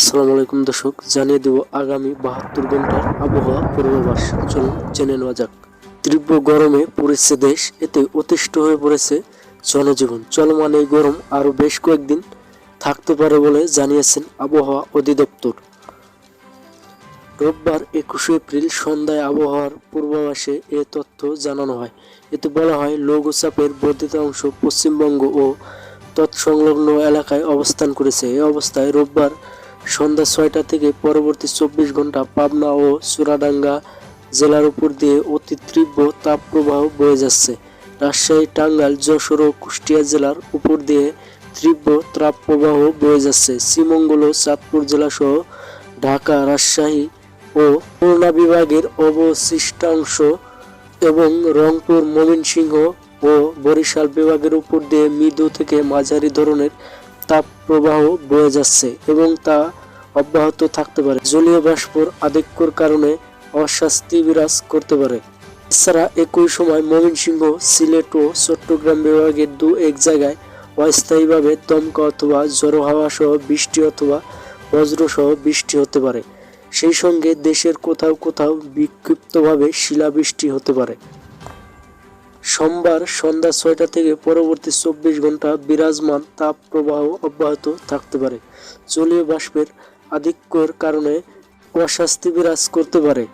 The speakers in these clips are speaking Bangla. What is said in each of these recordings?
আসসালামু আলাইকুম দর্শক, জানিয়ে দেব আগামী বাহাত্তর ঘণ্টার আবহাওয়া পূর্বাভাস। চলুন জেনে নেওয়া যাক। তীব্র গরমে পড়েছে দেশ, এতে অতিষ্ঠ হয়ে পড়েছে জনজীবন। চলমান এই গরম আরও বেশ কয়েকদিন থাকতে পারে বলে জানিয়েছেন আবহাওয়া অধিদপ্তর। রোববার একুশে এপ্রিল সন্ধ্যায় আবহাওয়ার পূর্বাভাসে এ তথ্য জানানো হয়। এতে বলা হয়, লঘুচাপের বর্ধিত অংশ পশ্চিমবঙ্গ ও তৎসংলগ্ন এলাকায় অবস্থান করেছে। এই অবস্থায় রোববার সন্ধ্যা ছয়টা থেকে পরবর্তী চব্বিশ ঘণ্টা পাবনা ও চুরাডাঙ্গা জেলার উপর দিয়ে অতি তীব্র তাপপ্রবাহ বয়ে যাচ্ছে। রাজশাহী, টাঙ্গাইল, যশোর ও কুষ্টিয়া জেলার উপর দিয়ে তীব্র তাপপ্রবাহ বয়ে যাচ্ছে। শ্রীমঙ্গল ও চাঁদপুর জেলা সহ ঢাকা, রাজশাহী ও খুলনা বিভাগের অবশিষ্টাংশ এবং রংপুর, ময়মনসিংহ ও বরিশাল বিভাগের উপর দিয়ে মৃদু থেকে মাঝারি ধরনের তাপ প্রবাহ বয়ে যাচ্ছে এবং তা অব্যাহত থাকতে পারে। জলীয় বাষ্পর আধিক্যর কারণে অস্বস্তি বিরাজ করতে পারে। এছাড়া একই সময় ময়মনসিংহ, সিলেট ও চট্টগ্রাম বিভাগের দু এক জায়গায় অস্থায়ীভাবে দমকা অথবা ঝড়ো হাওয়া সহ বৃষ্টি অথবা বজ্র সহ বৃষ্টি হতে পারে। সেই সঙ্গে দেশের কোথাও কোথাও বিক্ষিপ্তভাবে শিলাবৃষ্টি হতে পারে। সোমবার সন্ধ্যা ছয়টা থেকে পরবর্তী চব্বিশ ঘণ্টা বিরাজমান তাপ প্রবাহ অব্যাহত থাকতে পারে। জলীয় বাষ্পের আধিক্যের কারণে অস্বস্তি বিরাজ করতে পারে।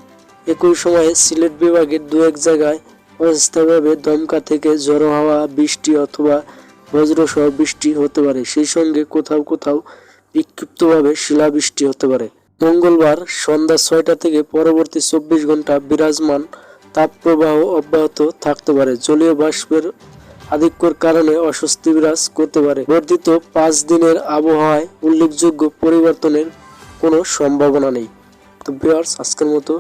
একই সময়ে সিলেট বিভাগের দু এক জায়গায় অস্থায়ীভাবে দমকা থেকে ঝড়ো হাওয়া বৃষ্টি অথবা বজ্রসহ বৃষ্টি হতে পারে। সেই সঙ্গে কোথাও কোথাও বিক্ষিপ্তভাবে শিলাবৃষ্টি হতে পারে। মঙ্গলবার সন্ধ্যা ছয়টা থেকে পরবর্তী চব্বিশ ঘণ্টা বিরাজমান তাপপ্রবাহ অব্যাহত থাকতে পারে। জলীয় বাষ্পের আধিক্যর কারণে অস্বস্তি বিরাজ করতে পারে। বর্ধিত পাঁচ দিনের আবহাওয়ায় উল্লেখযোগ্য পরিবর্তনের কোনো সম্ভাবনা নেই। তো বিয়ার্স আজকের মতো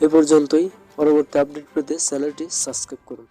এ পর্যন্তই। পরবর্তী আপডেট পেতে চ্যানেলটি সাবস্ক্রাইব করুন।